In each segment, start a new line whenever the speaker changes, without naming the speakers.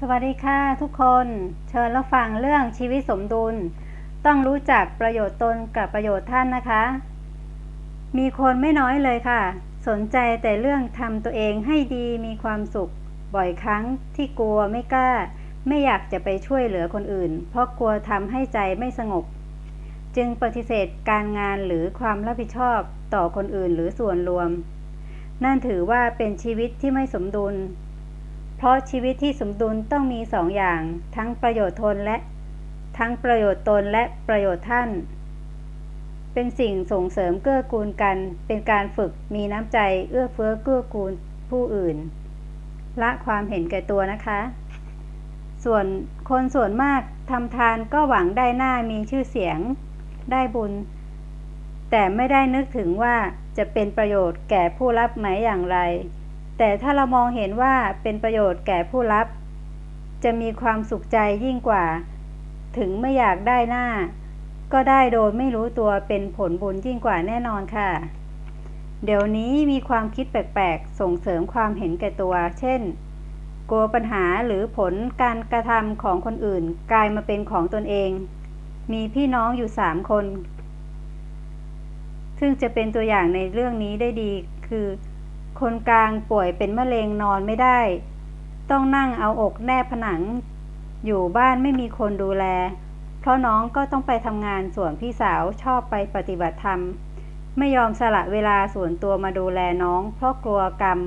สวัสดีค่ะทุกคนเชิญรับฟังเรื่องชีวิตสมดุล ต้องรู้จักประโยชน์ตนกับประโยชน์ท่านนะคะ มีคนไม่น้อยเลยค่ะ สนใจแต่เรื่องทำตัวเองให้ดีมีความสุข บ่อยครั้งที่กลัวไม่กล้า ไม่อยากจะไปช่วยเหลือคนอื่น เพราะกลัวทำให้ใจไม่สงบ จึงปฏิเสธการงานหรือความรับผิดชอบต่อคนอื่นหรือส่วนรวม นั่นถือว่าเป็นชีวิตที่ไม่สมดุล เพราะชีวิตที่สมดุลต้องมีสองอย่าง ทั้งประโยชน์ตนและทั้งประโยชน์ตนและประโยชน์ท่าน เป็นสิ่งส่งเสริมเกื้อกูลกัน เป็นการฝึกมีน้ำใจเอื้อเฟื้อเกื้อกูลผู้อื่น ละความเห็นแก่ตัวนะคะ ส่วนคนส่วนมากทำทานก็หวังได้หน้ามีชื่อเสียงได้บุญ แต่ไม่ได้นึกถึงว่าจะเป็นประโยชน์แก่ผู้รับไหมอย่างไร แต่ถ้าเรามองเห็นว่าเป็นประโยชน์แก่ผู้รับ จะมีความสุขใจยิ่งกว่า ถึงไม่อยากได้หน้า ก็ได้โดยไม่รู้ตัวเป็นผลบุญยิ่งกว่าแน่นอนค่ะ เดี๋ยวนี้มีความคิดแปลกๆ ส่งเสริมความเห็นแก่ตัว เช่น กลัวปัญหาหรือผลการกระทำของคนอื่น กลายมาเป็นของตนเอง มีพี่น้องอยู่สามคน ซึ่งจะเป็นตัวอย่างในเรื่องนี้ได้ดีคือ คนกลางป่วยเป็นมะเร็งนอนไม่ได้ ต้องนั่งเอาอกแนบผนัง อยู่บ้านไม่มีคนดูแล เพราะน้องก็ต้องไปทำงานส่วนพี่สาวชอบไปปฏิบัติธรรม ไม่ยอมสละเวลาส่วนตัวมาดูแลน้อง เพราะกลัวกรรม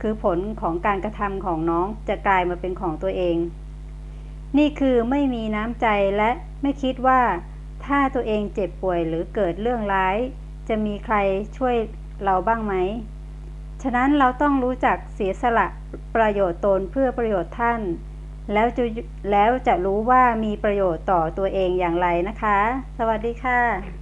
คือผลของการกระทำของน้องจะกลายมาเป็นของตัวเอง นี่คือไม่มีน้ำใจและไม่คิดว่า ถ้าตัวเองเจ็บป่วยหรือเกิดเรื่องร้าย จะมีใครช่วยเราบ้างไหม ฉะนั้นเราต้องรู้จักเสียสละประโยชน์ตนเพื่อประโยชน์ท่าน แล้วจะแล้วจะรู้ว่ามีประโยชน์ต่อตัวเองอย่างไรนะคะ สวัสดีค่ะ